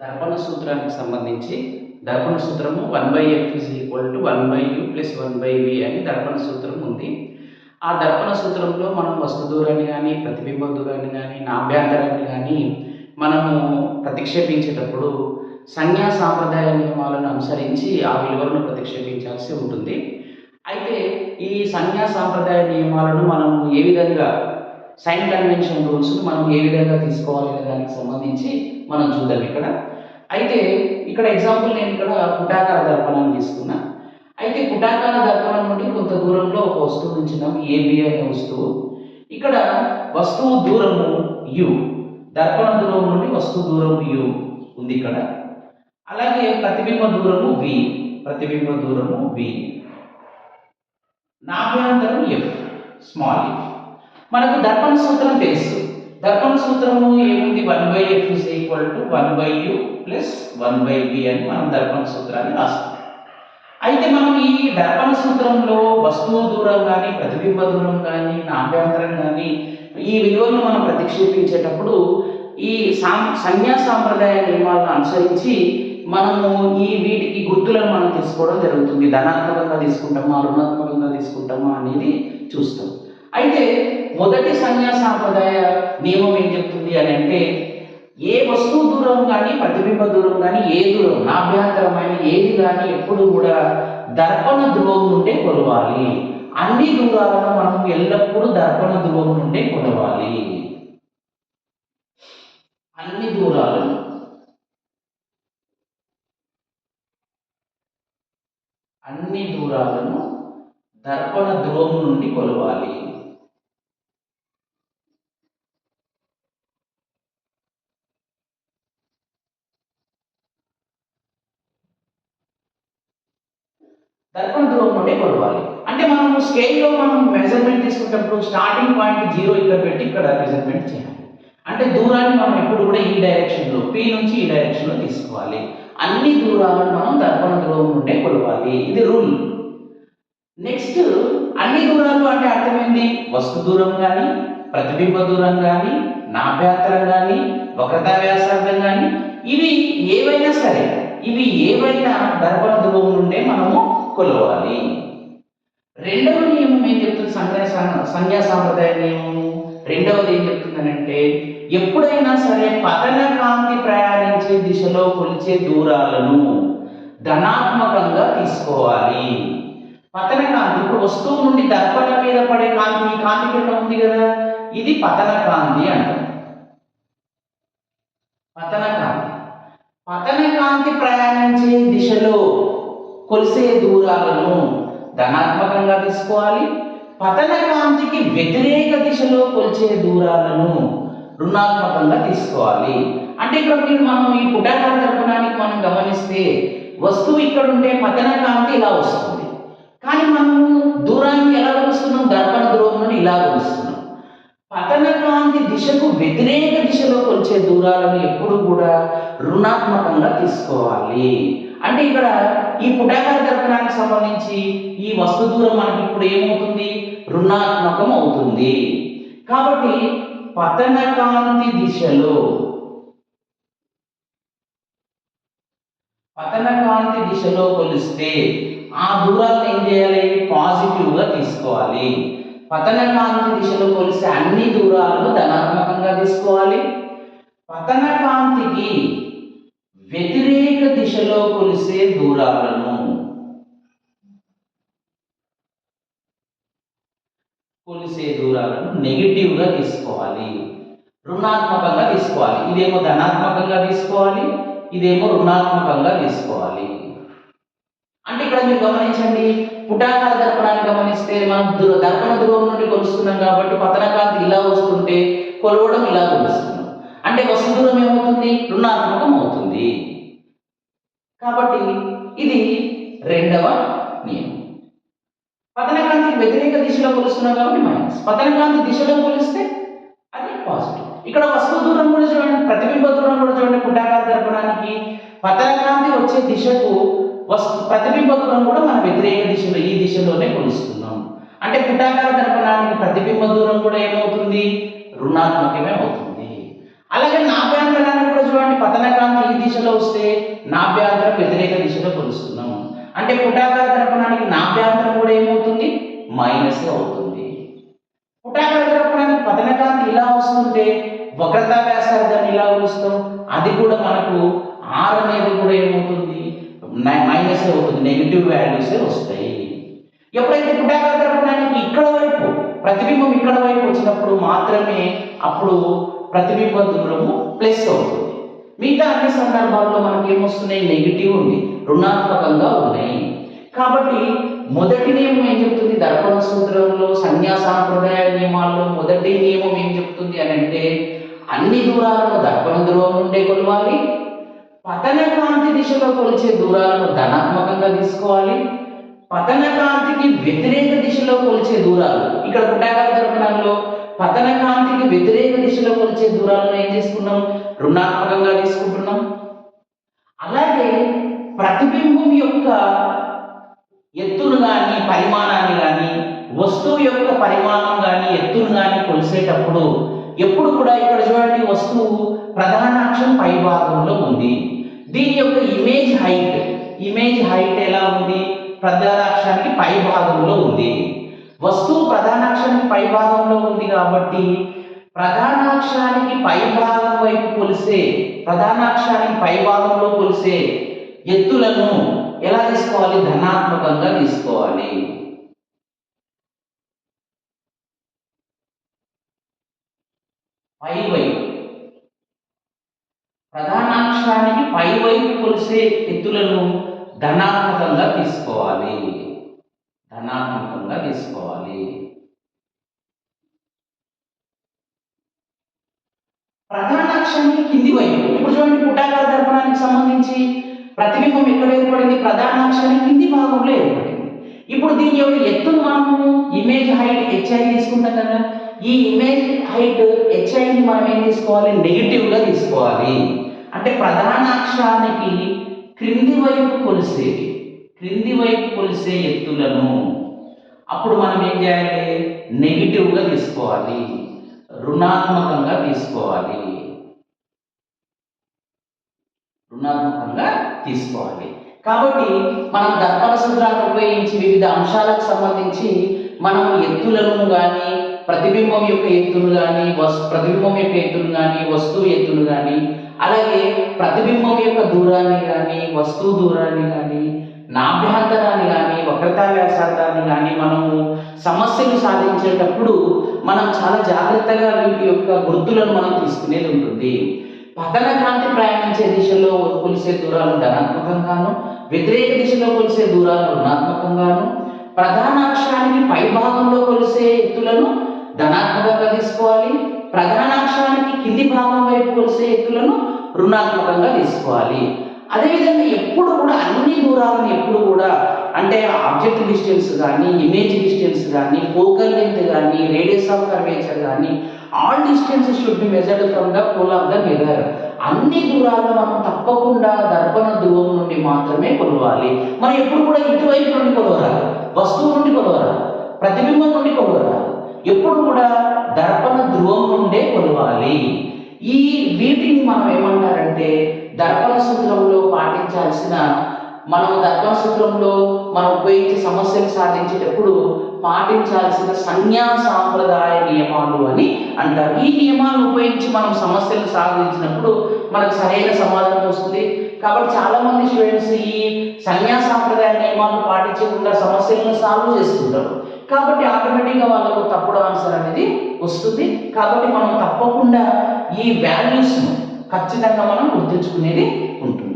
దర్పణ సూత్రానికి సంబంధించి దర్పణ సూత్రము one by f is equal to one by u plus one by v అని దర్పణ సూత్రం ఉంది. ఆ దర్పణ సూత్రంలో మనం వస్తు దూరాన్ని కానీ ప్రతిబింబ దూరాన్ని కానీ నాభ్యాంతరాన్ని కానీ మనము ప్రతిక్షేపించేటప్పుడు సంజ్ఞా సాంప్రదాయ నియమాలను అనుసరించి ఆ విలువలను ప్రతిక్షేపించాల్సి ఉంటుంది. అయితే ఈ సంజ్ఞా సాంప్రదాయ నియమాలను మనం ఏ విధంగా సైన్ కన్వెన్షన్ రూల్స్ మనం ఏ విధంగా తీసుకోవాలి అనే దానికి సంబంధించి మనం చూద్దాం ఇక్కడ. అయితే ఇక్కడ ఎగ్జాంపుల్ నేను ఇక్కడ పుటాకార దర్పణాన్ని తీసుకున్నా. అయితే పుటాకార దర్పణం నుండి కొంత దూరంలో ఒక వస్తువు ఉంచినాం ఏబి అనే వస్తువు. ఇక్కడ వస్తువు దూరము యు దర్పణ దూరం నుండి వస్తువు దూరం యు ఉంది ఇక్కడ. అలాగే ప్రతిబింబ దూరము వి ప్రతిబింబ దూరము వి నాభ్యంతరం ఎఫ్ స్మాల్ ఎఫ్ మనకు దర్పణ సూత్రం తెలుసు. దర్పణ సూత్రము ఏముంది? One by f is equal to one by u plus one by b అని మనం దర్పణ సూత్రాన్ని రాస్తాం. అయితే మనం ఈ దర్పణ సూత్రంలో వస్తువు దూరం కానీ ప్రతిబింబ దూరం కానీ నాభ్యంతరం కానీ ఈ విలువలను మనం ప్రతిక్షేపించేటప్పుడు ఈ సాం సంజ్ఞా సాంప్రదాయ నియమాలను అనుసరించి మనము ఈ వీటికి గుర్తులను మనం తీసుకోవడం జరుగుతుంది. ధనాత్మకంగా తీసుకుంటామా రుణాత్మకంగా తీసుకుంటామా అనేది చూస్తాం. అయితే మొదటి సంజ్ఞా సాంప్రదాయ నియమం ఏం చెప్తుంది అని అంటే ఏ వస్తువు దూరం కానీ ప్రతిబింబ దూరం కానీ ఏ దూరం నాభ్యంతరమైన ఏది కానీ ఎప్పుడు కూడా దర్పణ ధ్రువం నుండే కొలవాలి. అన్ని దూరాలను మనం ఎల్లప్పుడూ దర్పణ ధ్రువం నుండే కొలవాలి. అన్ని దూరాలను. అన్ని దూరాలను దర్పణ ధ్రువం నుండి కొలవాలి. దర్పణ ధ్రువం నుండి కొలవాలి. అంటే మనము స్కేల్లో మనం మెజర్మెంట్ తీసుకునేటప్పుడు స్టార్టింగ్ పాయింట్ జీరో ఇక్కడ పెట్టి ఇక్కడ మెజర్మెంట్ చేయాలి. అంటే దూరాన్ని మనం ఎప్పుడు కూడా ఈ డైరెక్షన్లో పి నుంచి ఈ డైరెక్షన్లో తీసుకోవాలి. అన్ని దూరాలను మనం దర్పణ ధ్రువం నుండే కొలవాలి. ఇది రూల్ నెక్స్ట్ అన్ని దూరాలు అంటే అర్థమైంది వస్తు దూరం కానీ ప్రతిబింబ దూరం కానీ నాభ్యాంతరం కానీ వక్రతా వ్యాసార్థం కానీ ఇవి ఏవైనా సరే ఇవి ఏవైనా దర్పణ ధ్రువం నుండే మనము కొలవాలి రెండవ నియమం ఏం చెప్తుంది సన్యాస సా- సంజ్ఞా సాంప్రదాయ నియమము? రెండవది ఏం చెప్తుందనంటే ఎప్పుడైనా సరే పతన కాంతి ప్రయాణించే దిశలో కొలిచే దూరాలను ధనాత్మకంగా తీసుకోవాలి. పతన కాంతి ఇప్పుడు వస్తువు నుండి దర్పణ మీద పడే కాంతి ఈ కాంతి కింద ఉంది కదా ఇది పతన కాంతి అంటారు పతన కాంతి పతన కాంతి ప్రయాణించే దిశలో కొలిసే దూరాలను ధనాత్మకంగా తీసుకోవాలి పతన కాంతికి వ్యతిరేక దిశలో కొలిచే దూరాలను రుణాత్మకంగా తీసుకోవాలి. అంటే ఇక్కడ మీరు మనం ఈ పుటాకార దర్పణానికి మనం గమనిస్తే వస్తువు ఇక్కడ ఉంటే పతన కాంతి ఇలా వస్తుంది. కానీ మనము దూరాన్ని ఎలా కొలుస్తున్నాం? దర్పణ దూరం ఇలా కొలుస్తున్నాం. పతన కాంతి దిశకు వ్యతిరేక దిశలో కొలిచే దూరాలను ఎప్పుడు కూడా రుణాత్మకంగా తీసుకోవాలి. అంటే ఇక్కడ ఈ పుటాకార దర్పణానికి సంబంధించి ఈ వస్తు దూరం మనకి ఇప్పుడు ఏమవుతుంది? రుణాత్మకం అవుతుంది. కాబట్టి పతనకాంతి దిశలో పతనకాంతి దిశలో కొలిస్తే ఆ దూరాలను ఏం చేయాలి? పాజిటివ్గా తీసుకోవాలి. పతనకాంతి దిశలో కొలిస్తే అన్ని దూరాలను ధనాత్మకంగా తీసుకోవాలి. పతనకాంతికి వ్యతిరేక దిశలో కొలిసే దూరాలను కొలిసే దూరాలను నెగిటివ్గా తీసుకోవాలి. రుణాత్మకంగా తీసుకోవాలి. ఇదేమో ధనాత్మకంగా తీసుకోవాలి. ఇదేమో రుణాత్మకంగా తీసుకోవాలి. అంటే ఇక్కడ మీరు గమనించండి పుటాకార దర్పణాన్ని గమనిస్తే మనం దు- దర్పణ దూరం నుండి కొలుస్తున్నాం కాబట్టి పతనకాంతి ఇలా వస్తుంటే కొలవడం ఇలా కొలుస్తున్నాం. అంటే వస్తు దూరం ఏమవుతుంది? రుణాత్మకం అవుతుంది. కాబట్టి ఇది రెండవ నియమం. పతనకాంతికి వ్యతిరేక దిశలో కొలుస్తున్నాం కాబట్టి మైనస్. పతనకాంతి దిశలో కొలిస్తే అది పాజిటివ్. ఇక్కడ వస్తువు దూరం కూడా చూడండి ప్రతిబింబ దూరం కూడా చూడండి పుటాకార దర్పణానికి. పతనకాంతి వచ్చే దిశకు వస్తు ప్రతిబింబ దూరం కూడా మన వ్యతిరేక దిశలో ఈ దిశలోనే కొలుస్తున్నాం. అంటే పుట్టాకార దర్పణానికి ప్రతిబింబ దూరం కూడా ఏమవుతుంది? రుణాత్మకమే అవుతుంది. అలాగే నాభ్యంతరాన్ని కూడా చూడండి. పతనకాంతి ఈ దిశలో వస్తే నాభ్యంతరం వ్యతిరేక దిశలో కొలుస్తున్నాము అంటే పుటాకార ద్రపణానికి నాభ్యంతరం కూడా ఏమవుతుంది? మైనస్ అవుతుంది. పుటాకార ద్రపణానికి పతనకాంతి ఇలా వస్తుంటే వక్రతా వ్యాసార్థాన్ని ఇలా కొలుస్తాం? అది కూడా మనకు ఆర్ అనేది కూడా ఏమవుతుంది? మైనస్ అవుతుంది. నెగిటివ్ వాల్యూసే వస్తాయి. ఎప్పుడైతే పుటాకార ద్రపణానికి ఇక్కడ వైపు ప్రతిబింబం ఇక్కడ వైపు వచ్చినప్పుడు మాత్రమే అప్పుడు ప్రతిబింబ దూరము ప్లస్ అవుతుంది. మిగతా అన్ని సందర్భాల్లో మనకి ఏమొస్తున్నాయి నెగిటివ్ ఉంది. రుణాత్మకంగా ఉన్నాయి. కాబట్టి మొదటి నియమం ఏం చెప్తుంది? దర్పణ సూత్రంలో సంజ్ఞా సాంప్రదాయ నియమాల్లో మొదటి నియమం ఏం చెప్తుంది అని అంటే అన్ని దూరాలను దర్పణ దూరం నుండే కొలవాలి. పతన కాంతి దిశలో కొలిచే దూరాలను ధనాత్మకంగా తీసుకోవాలి. పతన కాంతికి వ్యతిరేక దిశలో కొలిచే దూరాలు. ఇక్కడ పుటాకార దర్పణంలో పతన కాంతికి వ్యతిరేక దిశలో కొలిచే దూరాలను ఏం చేసుకున్నాం? రుణాత్మకంగా తీసుకుంటున్నాం. అలాగే ప్రతిబింబం యొక్క ఎత్తును కానీ పరిమాణాన్ని కానీ వస్తువు యొక్క పరిమాణం కానీ ఎత్తును కానీ కొలిసేటప్పుడు ఎప్పుడు కూడా ఇక్కడ చూడండి వస్తువు ప్రధాన అక్షం పై భాగంలో ఉంది. దీని యొక్క ఇమేజ్ హైట్ ఇమేజ్ హైట్ ఎలా ఉంది? ప్రధానాక్షానికి పై భాగంలో ఉంది. వస్తువు ప్రధానాక్షానికి పై భాగంలో ఉంది కాబట్టి ప్రధానాక్షానికి పై భాగం వైపు కొలిసే ప్రధానాక్షానికి పై భాగంలో కొలిసే ఎత్తులను ఎలా తీసుకోవాలి? ధనాత్మకంగా తీసుకోవాలి. పై వైపు. ప్రధానాక్షరానికి పై వైపు కొలిసే ఎత్తులను ధనాత్మకంగా తీసుకోవాలి. ధనాత్మకంగా తీసుకోవాలి. ప్రధాన అక్షరం కింది వైపు. ఇప్పుడు చూడండి పుటాకార దర్పణానికి సంబంధించి ప్రతిబింబం ఎక్కడ ఏర్పడింది? ప్రధాన అక్షరానికి కింది భాగంలో ఏర్పడింది. ఇప్పుడు దీని యొక్క ఎత్తును మనము ఇమేజ్ హైట్ హెచ్ఐ తీసుకుంటాం కదా. ఈ ఇమేజ్ హైట్ హెచ్ఐని మనం ఏం తీసుకోవాలి? నెగిటివ్గా తీసుకోవాలి. అంటే ప్రధాన అక్షరానికి క్రింది వైపు కొలిసేది. క్రింది వైపు కొలిసే ఎత్తులను. అప్పుడు మనం ఏం చేయాలి? నెగిటివ్గా తీసుకోవాలి. రుణాత్మకంగా తీసుకోవాలి. రుణాత్మకంగా తీసుకోవాలి. కాబట్టి మనం దర్పణ సూత్రాన్ని ఉపయోగించి వివిధ అంశాలకు సంబంధించి మనం ఎత్తులను కానీ ప్రతిబింబం యొక్క ఎత్తును కానీ వస్ ప్రతిబింబం యొక్క ఎత్తును కానీ వస్తువు ఎత్తును కానీ అలాగే ప్రతిబింబం యొక్క దూరాన్ని కానీ వస్తువు దూరాన్ని కానీ నాభ్యంతరాన్ని కానీ వక్రతా వ్యాసార్థాన్ని కానీ మనము సమస్యలు సాధించేటప్పుడు మనం చాలా జాగ్రత్తగా వీటి యొక్క గుర్తులను మనం తీసుకునేది ఉంటుంది. పతన కాంతి ప్రయాణించే దిశలో కొలిసే దూరాలు ధనాత్మకంగాను వ్యతిరేక దిశలో కొలిసే దూరాలు రుణాత్మకంగాను ప్రధాన అక్షరానికి పై భాగంలో కొలిసే ఎత్తులను ధనాత్మకంగా తీసుకోవాలి ప్రధాన అక్షరానికి కింది భాగం వైపు కొలిసే ఎత్తులను రుణాత్మకంగా తీసుకోవాలి. అదేవిధంగా ఎప్పుడు కూడా అన్ని దూరాలను ఎప్పుడు కూడా అంటే ఆబ్జెక్ట్ డిస్టెన్స్ కానీ ఇమేజ్ డిస్టెన్స్ కానీ ఫోకల్ లెంత్ కానీ రేడియస్ ఆఫ్ కర్వేచర్ కానీ all distance should be measured from the pole of the mirror అన్ని దూరాలను మనం తప్పకుండా దర్పణ ధ్రువం నుండి మాత్రమే కొలవాలి. మనం ఎప్పుడు కూడా ఇటువైపు నుండి కొలవరాలి వస్తువు నుండి కొలవరాలి ప్రతిబింబం నుండి కొలవరాలి ఎప్పుడు కూడా దర్పణ ధ్రువం నుండే కొలవాలి. ఈ వీటిని మనం ఏమంటారంటే దర్పణ సూత్రం తెలిసిన మనం దర్పణ సూత్రంలో మనం ఉపయోగించే సమస్యలు సాధించేటప్పుడు పాటించాల్సిన సంజ్ఞా సాంప్రదాయ నియమాలు అని అంటారు. ఈ నియమాలను ఉపయోగించి మనం సమస్యలు సాధించినప్పుడు మనకు సరైన సమాధానం వస్తుంది. కాబట్టి చాలామంది స్టూడెంట్స్ ఈ సంజ్ఞా సాంప్రదాయ నియమాలను పాటించకుండా సమస్యలను సాల్వ్ చేస్తుంటారు. కాబట్టి ఆటోమేటిక్గా వాళ్ళకు తప్పుడు ఆన్సర్ అనేది వస్తుంది. కాబట్టి మనం తప్పకుండా ఈ వాల్యూస్ను ఖచ్చితంగా మనం గుర్తుంచుకునేది ఉంటుంది.